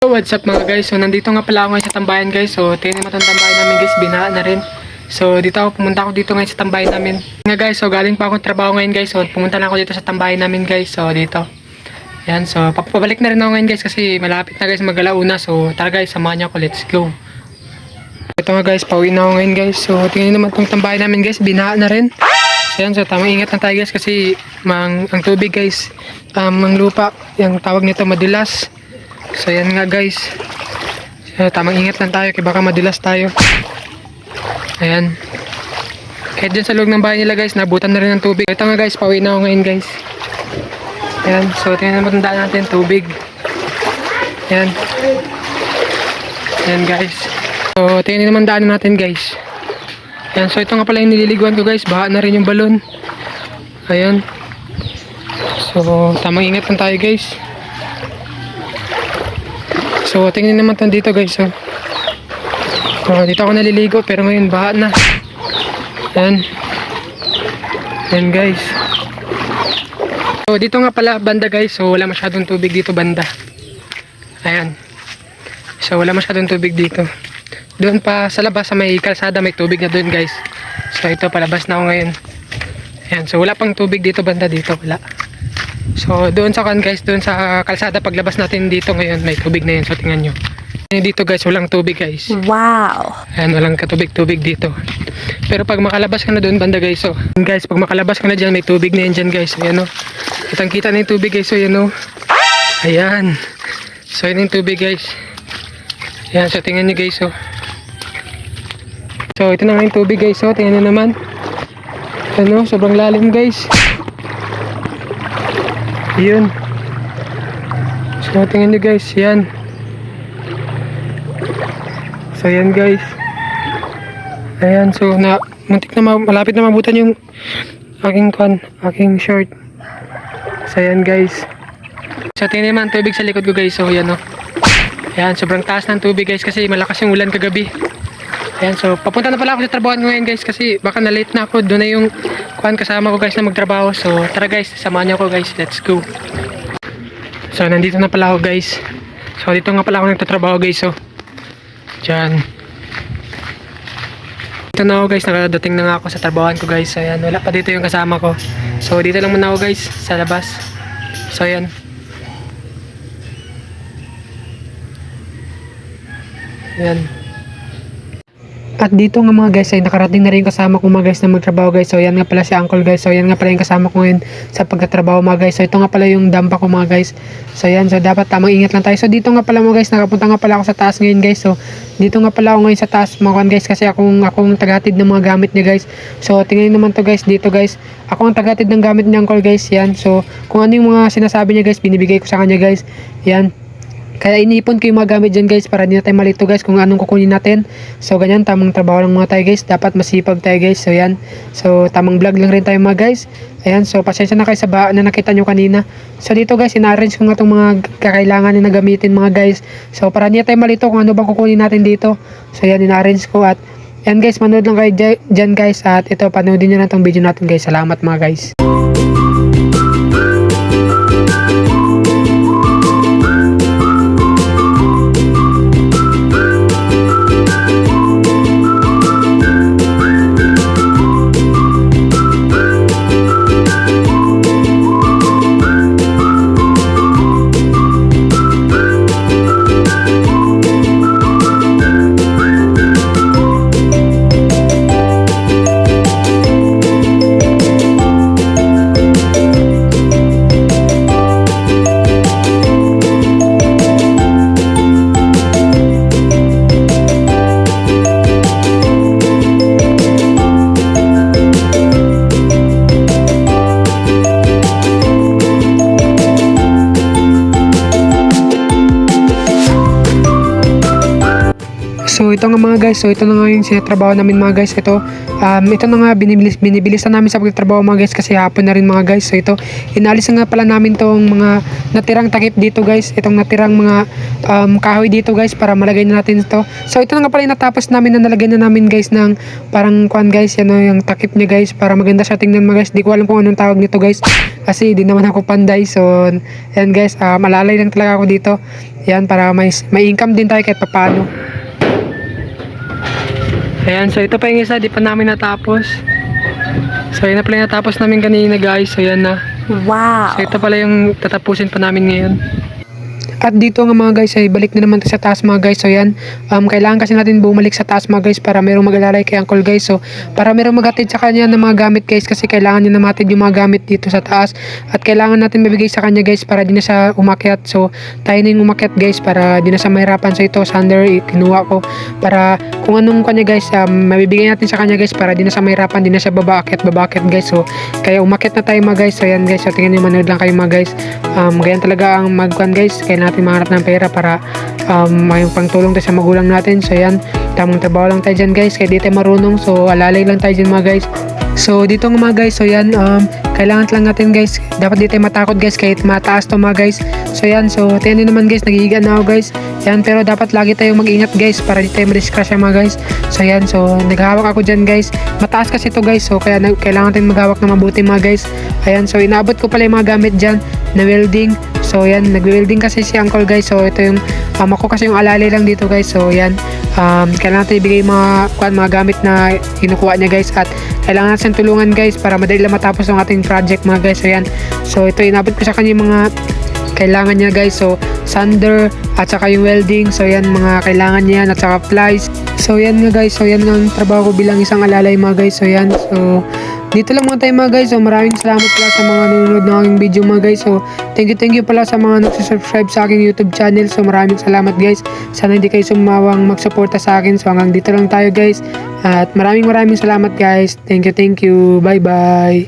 So, what's up mga guys? So, nandito nga pala ako ngayon sa tambayan guys. So, tingnan mo itong tambayan namin guys. Binaha na rin. So, dito ako, pumunta ako dito ngayon sa tambayan namin. Nga guys, so galing pa akong trabaho ngayon guys. So, pumunta na ako dito sa tambayan namin guys. So, dito. Yan, so, papabalik na rin ako ngayon guys kasi malapit na guys magalauna. So, tara guys, samahan niyo ako. Let's go. Ito nga guys, pauwi na ako ngayon guys. So, tingnan naman itong tambayan namin guys. Binaha na rin. So, yan, so, tamang ingat na tayo guys kasi mang, ang tubig guys, um, ang lupa, yung tawag nito madulas. So yan nga guys. So, tamang ingat lang tayo kaya baka madulas tayo. Ayan. Kahit dyan sa loob ng bahay nila guys, nabutan na rin ng tubig. Ito nga guys, pauwi na ako ngayon guys. Ayan, so tingnan mo tandaan natin tubig. Ayan. Ayan guys. So tingnan naman daan natin guys. Ayan, so ito nga pala yung nililiguan ko guys. Baha na rin yung balon. Ayan. So tamang ingat lang tayo guys. So, tingnan naman to dito guys. So, so, dito ako naliligo pero ngayon baha na. Yan. Yan guys. So, dito nga pala banda guys. So, wala masyadong tubig dito banda. Ayan. So, wala masyadong tubig dito. Doon pa sa labas sa may kalsada may tubig na doon guys. So, ito palabas na ako ngayon. Ayan. So, wala pang tubig dito banda dito. Wala. So doon sa kan guys, doon sa kalsada paglabas natin dito ngayon, may tubig na yun. So tingnan nyo. Dito guys, walang tubig guys. Wow. Ayan, walang katubig-tubig dito. Pero pag makalabas ka na doon, banda guys, so. Guys, pag makalabas ka na dyan, may tubig na yan dyan guys. Ayan o. Kitang kita na yung tubig guys, so ayan o. Ayan. So yan yung tubig guys. Ayan, so tingnan nyo guys, so. So ito na nga yung tubig guys, so tingnan nyo naman. Ano, sobrang lalim guys. Yun. So, tingnan nyo guys, yan. So, yan guys. Ayan, so, na, muntik na, ma- malapit na mabutan yung aking kan, aking short. So, yan guys. So, tingnan naman tubig sa likod ko guys, so, yan o. Ayan, sobrang taas ng tubig guys kasi malakas yung ulan kagabi. Ayan, so papunta na pala ako sa trabaho ngayon guys kasi baka na late na ako. Doon na yung kuhan kasama ko guys na magtrabaho. So tara guys, samahan niyo ako guys. Let's go. So nandito na pala ako guys. So dito nga pala ako nagtatrabaho guys. So dyan. Dito na ako guys, nakadating na nga ako sa trabahoan ko guys. So ayan, wala pa dito yung kasama ko. So dito lang muna ako guys, sa labas. So ayan. Ayan. At dito nga mga guys ay nakarating na rin kasama ko mga guys na magtrabaho guys. So yan nga pala si uncle guys. So yan nga pala yung kasama ko ngayon sa pagkatrabaho mga guys. So ito nga pala yung dampa ko mga guys. So yan. So dapat tamang ingat lang tayo. So dito nga pala mga guys. Nakapunta nga pala ako sa taas ngayon guys. So dito nga pala ako ngayon sa taas mga guys. Kasi akong, akong tagahatid ng mga gamit niya guys. So tingnan naman to guys dito guys. Ako ang tagahatid ng gamit ni uncle guys. Yan. So kung ano yung mga sinasabi niya guys binibigay ko sa kanya guys. Yan. Kaya iniipon ko yung mga gamit dyan guys para hindi na tayo malito guys kung anong kukunin natin. So ganyan, tamang trabaho lang mga tayo guys. Dapat masipag tayo guys. So yan. So tamang vlog lang rin tayo mga guys. Ayan, so pasensya na kayo sa ba na nakita nyo kanina. So dito guys, ina-arrange ko nga itong mga kakailangan na gamitin mga guys. So para hindi tayo malito kung ano bang kukunin natin dito. So yan, ina-arrange ko at yan guys, manood lang kayo dya- dyan guys. At ito, panoodin nyo na itong video natin guys. Salamat mga guys. So ito nga mga guys, so ito na nga yung sinatrabaho namin mga guys. Ito, um, ito na nga binibilis, binibilis na namin sa pagtatrabaho mga guys kasi hapon na rin mga guys. So ito, inalis na nga pala namin tong mga natirang takip dito guys. Itong natirang mga um, kahoy dito guys para malagay na natin ito. So ito na nga pala yung natapos namin na nalagay na namin guys ng parang kuan guys, yan o, yung takip niya guys para maganda siya tingnan mga guys. Di ko alam kung anong tawag nito guys kasi di naman ako panday. So yan guys, uh, malalay lang talaga ako dito. Yan para may, may income din tayo kahit papano. Ayan, so ito pa yung isa, di pa namin natapos. So yun na pala yung natapos namin kanina guys, so yan na. Wow. So ito pala yung tatapusin pa namin ngayon. At dito nga mga guys ay balik na naman tayo sa taas mga guys. So yan, um, kailangan kasi natin bumalik sa taas mga guys para merong mag-alalay kay Uncle guys. So para merong maghatid sa kanya ng mga gamit guys kasi kailangan niya na matid yung mga gamit dito sa taas. At kailangan natin mabigay sa kanya guys para di na siya umakyat. So tayo na yung umakyat guys para di na siya mahirapan. So ito sander kinuha ko para kung anong kanya guys um, mabibigay natin sa kanya guys para di na siya mahirapan. Di na siya babaakyat babaakyat guys. So kaya umakyat na tayo mga guys. So yan guys. So tingnan niyo manood lang kayo mga guys. Um, ganyan talaga ang magkuhan guys. Kailangan natin mangarap ng pera para um, may pangtulong tayo sa magulang natin. So yan, tamang trabaho lang tayo dyan guys. Kaya di tayo marunong. So alalay lang tayo dyan mga guys. So dito nga mga guys, so yan, um, kailangan lang natin guys, dapat di tayo matakot guys kahit mataas to mga guys. So yan, so nyo naman guys, nagigiga na ako guys. Yan, pero dapat lagi tayong mag-ingat guys para di tayo ma-discrash mga guys. So yan, so naghahawak ako dyan guys. Mataas kasi to guys, so kaya kailangan tayong maghawak na mabuti mga guys. Ayan, so inaabot ko pala yung mga gamit dyan na welding. So yan, nag-welding kasi si uncle guys. So ito yung, um, ako kasi yung alalay lang dito guys. So yan, um, kailangan natin ibigay mga, kuwan, mga gamit na kinukuha niya guys. At kailangan natin tulungan guys para madali lang matapos ang ating project mga guys. So yan, so ito inabot ko sa kanya yung mga kailangan niya guys. So sander at saka yung welding. So yan mga kailangan niya at saka plies. So yan nga guys. So yan ang trabaho ko bilang isang alalay mga guys. So yan. So dito lang muna tayo mga guys. So maraming salamat pala sa mga nanonood ng aking video mga guys. So thank you thank you pala sa mga nagsasubscribe sa aking YouTube channel. So maraming salamat guys. Sana hindi kayo sumawang magsuporta sa akin. So hanggang dito lang tayo guys. At maraming maraming salamat guys. Thank you thank you. Bye bye.